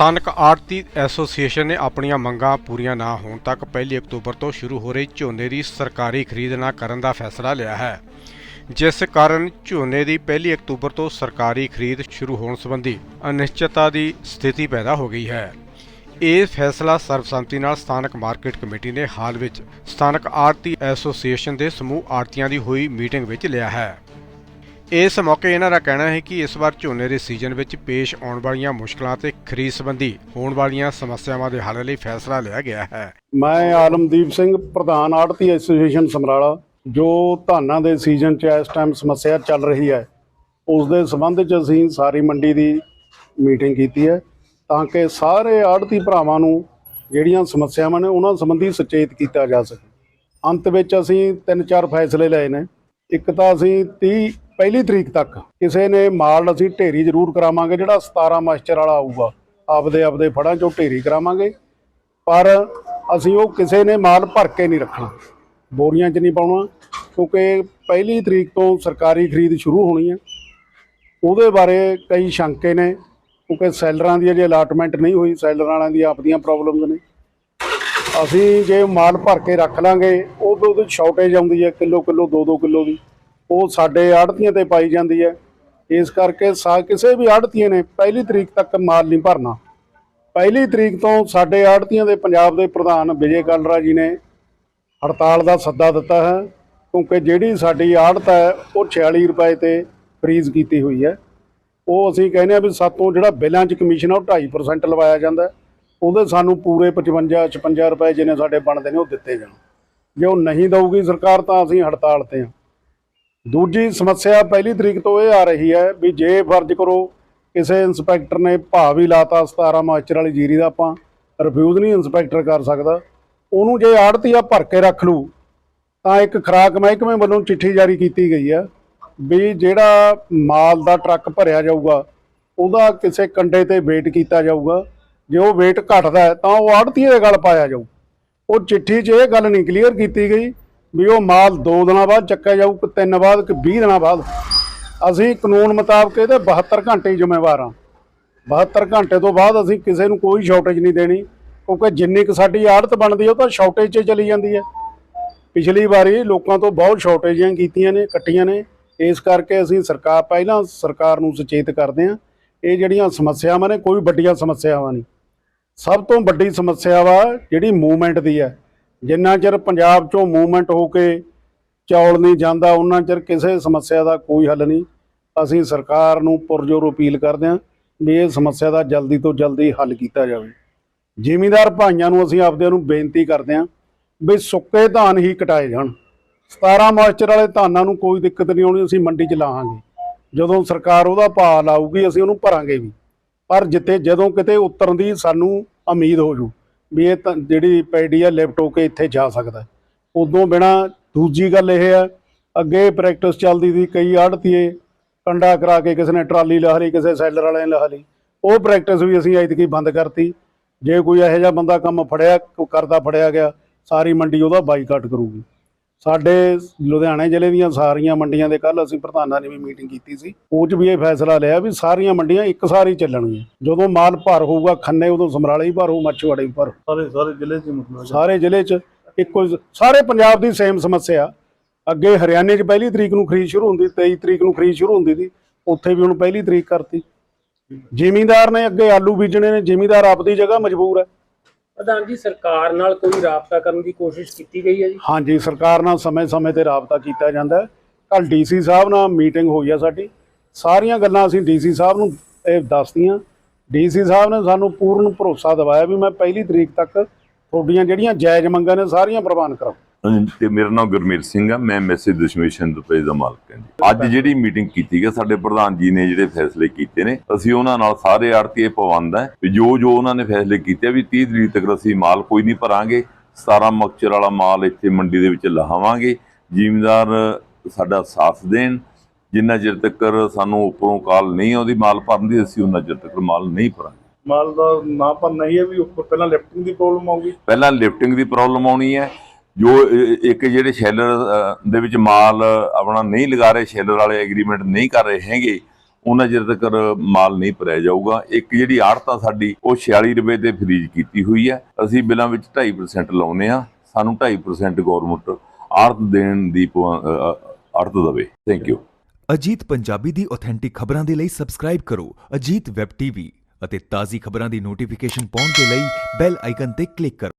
ਸਥਾਨਕ ਆੜਤੀ ਐਸੋਸੀਏਸ਼ਨ ਨੇ ਆਪਣੀਆਂ ਮੰਗਾਂ ਪੂਰੀਆਂ ਨਾ ਹੋਣ ਤੱਕ 1 ਅਕਤੂਬਰ ਤੋਂ ਸ਼ੁਰੂ ਹੋ ਰਹੀ ਝੋਨੇ ਦੀ ਸਰਕਾਰੀ ਖਰੀਦ ਨਾ ਕਰਨ ਦਾ ਫੈਸਲਾ ਲਿਆ ਹੈ। ਜਿਸ ਕਾਰਨ ਝੋਨੇ ਦੀ 1 ਅਕਤੂਬਰ ਤੋਂ ਸਰਕਾਰੀ ਖਰੀਦ ਸ਼ੁਰੂ ਹੋਣ ਸੰਬੰਧੀ ਅਨਿਸ਼ਚਿਤਤਾ ਦੀ ਸਥਿਤੀ ਪੈਦਾ ਹੋ ਗਈ ਹੈ। ਇਹ ਫੈਸਲਾ ਸਰਬਸੰਮਤੀ ਨਾਲ ਸਥਾਨਕ ਮਾਰਕੀਟ ਕਮੇਟੀ ਨੇ ਹਾਲ ਵਿੱਚ ਸਥਾਨਕ ਆੜਤੀ ਐਸੋਸੀਏਸ਼ਨ ਦੇ ਸਮੂਹ ਆੜਤੀਆਂ ਦੀ ਹੋਈ ਮੀਟਿੰਗ ਵਿੱਚ ਲਿਆ ਹੈ। ਇਸ ਮੌਕੇ ਇਹਨਾਂ ਦਾ ਕਹਿਣਾ ਹੈ ਕਿ ਇਸ ਵਾਰ ਝੋਨੇ ਦੇ ਸੀਜ਼ਨ ਵਿੱਚ ਪੇਸ਼ ਆਉਣ ਵਾਲੀਆਂ ਮੁਸ਼ਕਲਾਂ ਤੇ ਖਰੀਦ ਸੰਬੰਧੀ ਹੋਣ ਵਾਲੀਆਂ ਸਮੱਸਿਆਵਾਂ ਦੇ ਹੱਲ ਲਈ ਫੈਸਲਾ ਲਿਆ ਗਿਆ ਹੈ। ਮੈਂ ਆਲਮਦੀਪ ਸਿੰਘ, ਪ੍ਰਧਾਨ ਆੜਤੀ ਐਸੋਸੀਏਸ਼ਨ ਸਮਰਾਲਾ, ਜੋ ਧਾਨਾਂ ਦੇ ਸੀਜ਼ਨ 'ਚ ਇਸ ਟਾਈਮ ਸਮੱਸਿਆ ਚੱਲ ਰਹੀ ਹੈ। ਉਸ ਦੇ ਸੰਬੰਧ 'ਚ ਅਸੀਂ ਸਾਰੀ ਮੰਡੀ ਦੀ ਮੀਟਿੰਗ ਕੀਤੀ ਹੈ ਤਾਂ ਕਿ ਸਾਰੇ ਆੜਤੀ ਭਰਾਵਾਂ ਨੂੰ ਜਿਹੜੀਆਂ ਸਮੱਸਿਆਵਾਂ ਨੇ ਉਹਨਾਂ ਸੰਬੰਧੀ ਸੁਚੇਤ ਕੀਤਾ ਜਾ ਸਕੇ। ਅੰਤ ਵਿੱਚ ਅਸੀਂ ਤਿੰਨ ਚਾਰ ਫੈਸਲੇ ਲਏ ਨੇ। ਇੱਕ ਤਾਂ ਅਸੀਂ 30 ਪਹਿਲੀ ਤਰੀਕ ਤੱਕ ਕਿਸੇ ਨੇ ਮਾਲ ਅਸੀਂ ਢੇਰੀ ਜ਼ਰੂਰ ਕਰਾਵਾਂਗੇ, ਜਿਹੜਾ 17 ਮਾਸਟਰ ਵਾਲਾ ਆਊਗਾ। ਆਪਦੇ ਆਪਦੇ ਫੜਾਂ 'ਚੋਂ ਢੇਰੀ ਕਰਾਵਾਂਗੇ। ਪਰ ਅਸੀਂ ਉਹ ਕਿਸੇ ਨੇ ਮਾਲ ਭਰ ਕੇ ਨਹੀਂ ਰੱਖਣਾ। ਬੋਰੀਆਂ 'ਚ ਨਹੀਂ ਪਾਉਣਾ, ਕਿਉਂਕਿ ਪਹਿਲੀ ਤਰੀਕ ਤੋਂ ਸਰਕਾਰੀ ਖਰੀਦ ਸ਼ੁਰੂ ਹੋਣੀ ਹੈ। ਉਹਦੇ ਬਾਰੇ ਕਈ ਸ਼ੰਕੇ ਨੇ, ਕਿਉਂਕਿ ਸੈਲਰਾਂ ਦੀ ਅਜੇ ਅਲਾਟਮੈਂਟ ਨਹੀਂ ਹੋਈ, ਸੈਲਰਾਂ ਵਾਲਿਆਂ ਦੀ ਆਪਦੀਆਂ ਪ੍ਰੋਬਲਮਸ ਨੇ। ਅਸੀਂ ਜੇ ਮਾਲ ਭਰ ਕੇ ਰੱਖ ਲਾਂਗੇ, ਉਹ ਵੀ ਉਹਦੇ ਸ਼ਾਰਟੇਜ ਆਉਂਦੀ ਹੈ ਕਿਲੋ ਕਿਲੋ 2-2 ਕਿਲੋ ਦੀ। ਉਹ ਸਾਡੇ ਆੜਤੀਆਂ ਤੇ ਪਾਈ ਜਾਂਦੀ ਹੈ। ਇਸ ਕਰਕੇ ਸਾ, ਕਿਸੇ ਵੀ ਆੜਤੀਆਂ ਨੇ ਪਹਿਲੀ ਤਰੀਕ ਤੱਕ ਮਾਲ ਨਹੀਂ ਭਰਨਾ। ਪਹਿਲੀ ਤਰੀਕ ਤੋਂ ਸਾਡੇ ਆੜਤੀਆਂ ਦੇ ਪੰਜਾਬ ਦੇ ਪ੍ਰਧਾਨ ਵਿਜੇ ਕਾਲਰਾ ਜੀ ਨੇ ਹੜਤਾਲ ਦਾ ਸੱਦਾ ਦਿੱਤਾ ਹੈ, ਕਿਉਂਕਿ ਜਿਹੜੀ ਸਾਡੀ ਆੜਤ ਹੈ, ਉਹ 46 ਰੁਪਏ ਤੇ ਫਰੀਜ਼ ਕੀਤੀ ਹੋਈ ਹੈ। ਉਹ ਅਸੀਂ ਕਹਿੰਦੇ ਆ ਵੀ ਸਾਤੋਂ ਜਿਹੜਾ ਬਿੱਲਾਂ 'ਚ ਕਮਿਸ਼ਨ ਆ, ਉਹ 2.5% ਲਵਾਇਆ ਜਾਂਦਾ ਉਹਦੇ ਸਾਨੂੰ ਪੂਰੇ 55 56 ਰੁਪਏ ਜਿਹਨੇ ਸਾਡੇ ਬਣਦੇ ਨੇ, ਉਹ ਦਿੱਤੇ ਜਾਣ। ਜੇ ਉਹ ਨਹੀਂ ਦਊਗੀ ਸਰਕਾਰ ਤਾਂ ਅਸੀਂ ਹੜਤਾਲ ਤੇ ਹਾਂ। ਦੂਜੀ ਸਮੱਸਿਆ ਪਹਿਲੀ ਤਰੀਕ ਤੋਂ ਇਹ ਆ ਰਹੀ ਹੈ ਵੀ ਜੇ ਫਰਜ਼ ਕਰੋ ਕਿਸੇ ਇੰਸਪੈਕਟਰ ਨੇ ਭਾਅ ਵੀ ਲਾਤਾ 17 ਮਾਚਰ ਵਾਲੀ ਜੀਰੀ ਦਾ, ਆਪਾਂ ਰਿਫਿਊਜ਼ ਨਹੀਂ ਇੰਸਪੈਕਟਰ ਕਰ ਸਕਦਾ। ਉਹਨੂੰ ਜੇ ਆੜਤੀਆ ਭਰ ਕੇ ਰੱਖ ਲੂ ਤਾਂ ਇੱਕ ਖੁਰਾਕ ਮਹਿਕਮੇ ਵੱਲੋਂ ਚਿੱਠੀ ਜਾਰੀ ਕੀਤੀ ਗਈ ਹੈ ਵੀ ਜਿਹੜਾ ਮਾਲ ਦਾ ਟਰੱਕ ਭਰਿਆ ਜਾਊਗਾ, ਉਹਦਾ ਕਿਸੇ ਕੰਡੇ ਤੇ ਵੇਟ ਕੀਤਾ ਜਾਊਗਾ। ਜੇ ਉਹ ਵੇਟ ਘਟਦਾ ਤਾਂ ਉਹ ਆੜਤੀਏ ਦੇ ਗਲ ਪਾਇਆ ਜਾਊ। ਉਹ ਚਿੱਠੀ 'ਚ ਇਹ ਗੱਲ ਨਹੀਂ ਕਲੀਅਰ ਕੀਤੀ ਗਈ ਵੀ ਉਹ ਮਾਲ 2 ਦਿਨਾਂ ਬਾਅਦ ਚੱਕਿਆ ਜਾਊ ਕਿ 3 ਬਾਅਦ ਕਿ 20 ਦਿਨਾਂ ਬਾਅਦ? ਅਸੀਂ ਕਾਨੂੰਨ ਮੁਤਾਬਕ ਇਹਦੇ 72 ਘੰਟੇ ਜ਼ਿੰਮੇਵਾਰ ਹਾਂ। 72 ਘੰਟੇ ਤੋਂ ਬਾਅਦ ਅਸੀਂ ਕਿਸੇ ਨੂੰ ਕੋਈ ਸ਼ਾਰਟੇਜ ਨਹੀਂ ਦੇਣੀ, ਕਿਉਂਕਿ ਜਿੰਨੀ ਕੁ ਸਾਡੀ ਆੜਤ ਬਣਦੀ ਹੈ ਉਹ ਤਾਂ ਸ਼ਾਰਟੇਜ 'ਚ ਚਲੀ ਜਾਂਦੀ ਹੈ ਪਿਛਲੀ ਵਾਰੀ ਲੋਕਾਂ ਤੋਂ ਬਹੁਤ ਸ਼ਾਰਟੇਜਾਂ ਕੀਤੀਆਂ ਨੇ, ਕੱਟੀਆਂ ਨੇ। ਇਸ ਕਰਕੇ ਅਸੀਂ ਸਰਕਾਰ, ਪਹਿਲਾਂ ਸਰਕਾਰ ਨੂੰ ਸੁਚੇਤ ਕਰਦੇ ਹਾਂ। ਇਹ ਜਿਹੜੀਆਂ ਸਮੱਸਿਆਵਾਂ ਨੇ, ਕੋਈ ਵੱਡੀਆਂ ਸਮੱਸਿਆਵਾਂ ਨਹੀਂ। ਸਭ ਤੋਂ ਵੱਡੀ ਸਮੱਸਿਆ ਵਾ ਜਿਹੜੀ ਮੂਵਮੈਂਟ ਦੀ ਹੈ ਜਿੰਨਾ ਚਿਰ ਪੰਜਾਬ ਚੋਂ ਮੂਵਮੈਂਟ ਹੋ ਕੇ ਚੌਲ ਨਹੀਂ ਜਾਂਦਾ ਉਹਨਾਂ ਚਿਰ ਕਿਸੇ ਸਮੱਸਿਆ ਦਾ ਕੋਈ ਹੱਲ ਨਹੀਂ। ਅਸੀਂ ਸਰਕਾਰ ਨੂੰ ਪੁਰਜੋਰ ਅਪੀਲ ਕਰਦੇ ਹਾਂ ਵੀ ਇਹ ਸਮੱਸਿਆ ਦਾ ਜਲਦੀ ਤੋਂ ਜਲਦੀ ਹੱਲ ਕੀਤਾ ਜਾਵੇ। ਜ਼ਿਮੀਂਦਾਰ ਭਾਈਆਂ ਨੂੰ ਅਸੀਂ ਆਪਦਿਆਂ ਨੂੰ ਬੇਨਤੀ ਕਰਦੇ ਹਾਂ ਵੀ ਸੁੱਕੇ ਧਾਨ ਹੀ ਕਟਾਏ ਜਾਣ। 17 ਮਾਸਟਰ ਵਾਲੇ ਧਾਨਾਂ ਨੂੰ ਕੋਈ ਦਿੱਕਤ ਨਹੀਂ ਆਉਣੀ, ਅਸੀਂ ਮੰਡੀ 'ਚ ਲਾਵਾਂਗੇ ਜਦੋਂ ਸਰਕਾਰ ਉਹਦਾ ਭਾਅ ਲਾਊਗੀ, ਅਸੀਂ ਉਹਨੂੰ ਭਰਾਂਗੇ ਵੀ। ਪਰ ਜਿੱਤੇ ਜਦੋਂ ਕਿਤੇ ਉਤਰਨ ਦੀ ਸਾਨੂੰ ਉਮੀਦ ਹੋ ਜੂ। ਵੀ ਇਹ ਤਾਂ ਜਿਹੜੀ ਪੈਡੀ ਆ ਲਿਫਟ ਹੋ ਕੇ ਇੱਥੇ ਜਾ ਸਕਦਾ। ਉਦੋਂ ਬਿਨਾ ਦੂਜੀ ਗੱਲ ਇਹ ਹੈ ਅੱਗੇ ਪ੍ਰੈਕਟਿਸ ਚੱਲਦੀ ਸੀ, ਕਈ ਆੜਤੀਏ ਕੰਡਾ ਕਰਾ ਕੇ ਕਿਸੇ ਨੇ ਟਰਾਲੀ ਲਾ ਲਈ, ਕਿਸੇ ਸੈਲਰ ਵਾਲੇ ਨੇ ਲਾਹ ਲਈ। ਉਹ ਪ੍ਰੈਕਟਿਸ ਵੀ ਅਸੀਂ ਐਤਕੀ ਬੰਦ ਕਰਤੀ। ਜੇ ਕੋਈ ਇਹੋ ਜਿਹਾ ਬੰਦਾ ਕੰਮ ਫੜਿਆ, ਕਰਦਾ ਫੜਿਆ ਗਿਆ, ਸਾਰੀ ਮੰਡੀ ਉਹਦਾ ਬਾਈਕਾਟ ਕਰੂਗੀ। ਸਾਡੇ ਲੁਧਿਆਣੇ ਜ਼ਿਲ੍ਹੇ ਦੀਆਂ ਸਾਰੀਆਂ ਮੰਡੀਆਂ ਦੇ ਕੱਲ ਅਸੀਂ ਪ੍ਰਧਾਨਾਂ ਨੇ ਵੀ ਮੀਟਿੰਗ ਕੀਤੀ ਸੀ। ਉਹ 'ਚ ਵੀ ਇਹ ਫੈਸਲਾ ਲਿਆ ਵੀ ਸਾਰੀਆਂ ਮੰਡੀਆਂ ਇੱਕ ਸਾਰੀ ਚੱਲਣਗੀਆਂ। ਜਦੋਂ ਮਾਲ ਭਰ ਹੋਊਗਾ ਖੰਨੇ ਉਦੋਂ ਸਮਰਾਲੇ ਹੀ ਭਰ ਮੱਛੀਵਾੜੇ ਵੀ ਭਰ। ਸਾਰੇ ਸਾਰੇ ਜ਼ਿਲ੍ਹੇ 'ਚ ਹੀ ਮਤਲਬ ਸਾਰੇ ਜ਼ਿਲ੍ਹੇ 'ਚ ਇੱਕੋ ਹੀ- ਸਾਰੇ ਪੰਜਾਬ ਦੀ ਸੇਮ ਸਮੱਸਿਆ। ਅੱਗੇ ਹਰਿਆਣੇ 'ਚ ਪਹਿਲੀ ਤਰੀਕ ਨੂੰ ਖਰੀਦ ਸ਼ੁਰੂ ਹੁੰਦੀ 23 ਤਰੀਕ ਨੂੰ ਖਰੀਦ ਸ਼ੁਰੂ ਹੁੰਦੀ ਸੀ ਉੱਥੇ ਵੀ ਹੁਣ ਪਹਿਲੀ ਤਰੀਕ ਕਰਤੀ। ਜ਼ਿਮੀਂਦਾਰ ਨੇ ਅੱਗੇ ਆਲੂ ਬੀਜਣੇ ਨੇ ਜ਼ਿਮੀਂਦਾਰ ਆਪਦੀ ਜਗ੍ਹਾ ਮਜਬੂਰ ਹੈ। ਪ੍ਰਧਾਨ ਜੀ, ਸਰਕਾਰ ਨਾਲ ਕੋਈ ਰਾਬਤਾ ਕਰਨ ਦੀ ਕੋਸ਼ਿਸ਼ ਕੀਤੀ ਗਈ ਹੈ ਜੀ? ਹਾਂਜੀ, ਸਰਕਾਰ ਨਾਲ ਸਮੇਂ-ਸਮੇਂ ਤੇ ਰਾਬਤਾ ਕੀਤਾ ਜਾਂਦਾ ਹੈ। ਕੱਲ ਡੀਸੀ ਸਾਹਿਬ ਨਾਲ ਮੀਟਿੰਗ ਹੋਈ ਆ ਸਾਡੀ। ਸਾਰੀਆਂ ਗੱਲਾਂ ਅਸੀਂ ਡੀਸੀ ਸਾਹਿਬ ਨੂੰ ਇਹ ਦੱਸਤੀਆਂ ਡੀਸੀ ਸਾਹਿਬ ਨੇ ਸਾਨੂੰ ਪੂਰਨ ਭਰੋਸਾ ਦਿਵਾਇਆ ਵੀ ਮੈਂ ਪਹਿਲੀ ਤਰੀਕ ਤੱਕ ਤੁਹਾਡੀਆਂ ਜਿਹੜੀਆਂ ਜਾਇਜ਼ ਮੰਗਾਂ ਨੇ ਸਾਰੀਆਂ ਪ੍ਰਵਾਨ ਕਰਾਂ ਤੇ ਮੇਰਾ ਨਾਮ ਗੁਰਮੀਤ ਸਿੰਘ ਆ ਮੈਂ ਮੈਸੇਜ ਦਸ਼ਮੇਸ਼ਨ ਦੇ ਪੇਜ ਦਾ ਮਾਲਕ ਹਾਂ ਜੀ। ਅੱਜ ਜਿਹੜੀ ਮੀਟਿੰਗ ਕੀਤੀ ਗਈ ਸਾਡੇ ਪ੍ਰਧਾਨ ਜੀ ਨੇ ਜਿਹੜੇ ਫੈਸਲੇ ਕੀਤੇ ਨੇ ਅਸੀਂ ਉਹਨਾਂ ਨਾਲ ਸਾਰੇ ਆੜਤੀਏ ਪਵੰਦ ਹੈ ਵੀ ਜੋ ਜੋ ਉਹਨਾਂ ਨੇ ਫੈਸਲੇ ਕੀਤੇ ਵੀ 30 ਤਰੀਕ ਤੱਕ ਅਸੀਂ ਮਾਲ ਕੋਈ ਨਹੀਂ ਭਰਾਂਗੇ 17 ਮਕਚਰ ਵਾਲਾ ਮਾਲ ਇੱਥੇ ਮੰਡੀ ਦੇ ਵਿੱਚ ਲਹਾਵਾਂਗੇ ਜ਼ਿਮੀਂਦਾਰ ਸਾਡਾ ਸਾਥ ਦੇਣ ਜਿੰਨਾ ਚਿਰ ਤੱਕ ਸਾਨੂੰ ਉੱਪਰੋਂ ਕਾਲ ਨਹੀਂ ਆਉਂਦੀ ਮਾਲ ਭਰਨ ਦੀ ਅਸੀਂ ਉਹਨਾਂ ਚਿਰ ਤੱਕ ਮਾਲ ਨਹੀਂ ਭਰਾਂਗੇ। ਮਾਲ ਦਾ ਨਾ ਪਰ ਨਹੀਂ ਹੈ ਵੀ ਉੱਪਰ ਪਹਿਲਾਂ ਲਿਫਟਿੰਗ ਦੀ ਪ੍ਰੋਬਲਮ ਆਊਗੀ। ਪਹਿਲਾਂ ਲਿਫਟਿੰਗ ਦੀ ਪ੍ਰੋਬਲਮ ਆਉਣੀ ਹੈ ਜੋ ਇੱਕ ਜਿਹੜੇ ਸ਼ੈਲਰ ਦੇ ਵਿੱਚ ਮਾਲ ਆਪਣਾ ਨਹੀਂ ਲਗਾ ਰਹੇ, ਸ਼ੈਲਰ ਵਾਲੇ ਐਗਰੀਮੈਂਟ ਨਹੀਂ ਕਰ ਰਹੇ ਹੈਗੇ, ਉਹਨਾਂ ਚਿਰ ਤੱਕ ਮਾਲ ਨਹੀਂ ਭਰਿਆ ਜਾਊਗਾ। ਇੱਕ ਜਿਹੜੀ ਆੜਤ ਆ ਸਾਡੀ, ਉਹ 46 ਰੁਪਏ ਤੇ ਫਰੀਜ਼ ਕੀਤੀ ਹੋਈ ਹੈ। ਅਸੀਂ ਬਿੱਲਾਂ ਵਿੱਚ 2.5% ਲਾਉਨੇ ਆ ਸਾਨੂੰ 2.5% ਗਵਰਨਮੈਂਟ ਆੜਤ ਦੇਣ ਦੀ ਆੜਤ ਦਵੇ। ਥੈਂਕ ਯੂ ਅਜੀਤ ਪੰਜਾਬੀ ਦੀ ਆਥੈਂਟਿਕ ਖਬਰਾਂ ਦੇ ਲਈ ਸਬਸਕ੍ਰਾਈਬ ਕਰੋ ਅਜੀਤ ਵੈਬ ਟੀਵੀ ਅਤੇ ਤਾਜ਼ੀ ਖਬਰਾਂ ਦੀ ਨੋਟੀਫਿਕੇਸ਼ਨ ਪਾਉਣ ਦੇ ਲਈ ਬੈਲ ਆਈਕਨ ਤੇ ਕਲਿੱਕ ਕਰੋ।